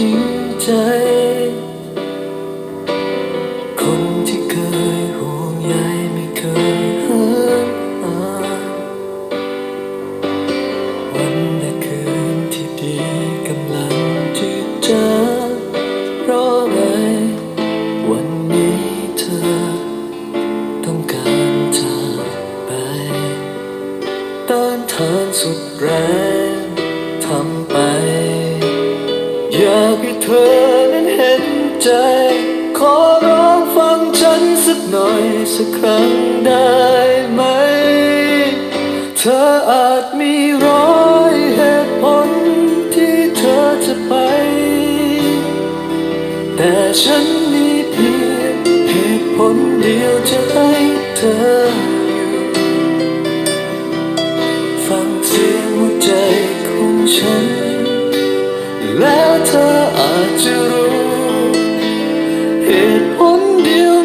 จริงใจ คนที่เคยห่วงใยไม่เคยห่างวันและคืนที่ดีกำลังที่จพราอไว้วันนี้เธอ ต้องการจากไปต้านทานสุดแรง อยากให้เธอนั้นเห็นใจ ขอร้องฟังฉันสักหน่อยสักครั้งได้ไหม เธออาจมีร้อยเหตุผลที่เธอจะไป แต่ฉันมีเพียงเหตุผลเดียวจะให้เธอฟังเสียงหัวใจของฉัน แล้วเธออาจจะรู้เหตุผลเดียว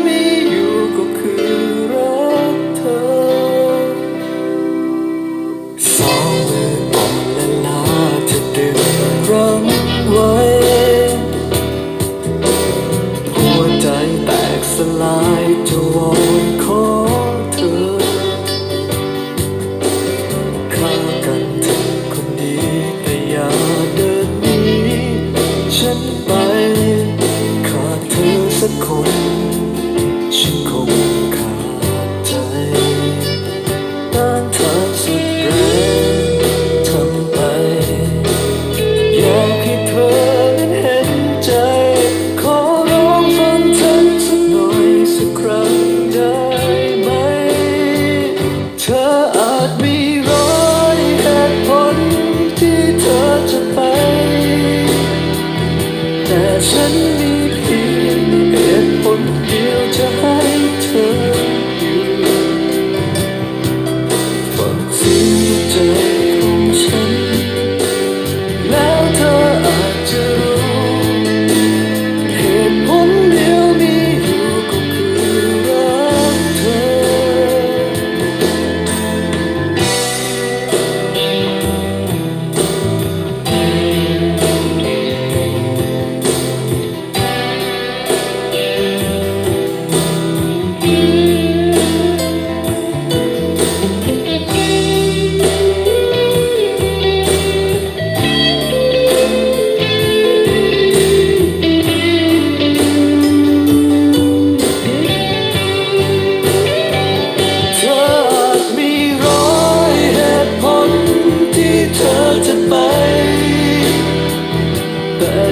沉溺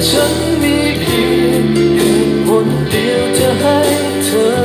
ฉันมีเพียงเหตุผลเดียวจะให้เธอ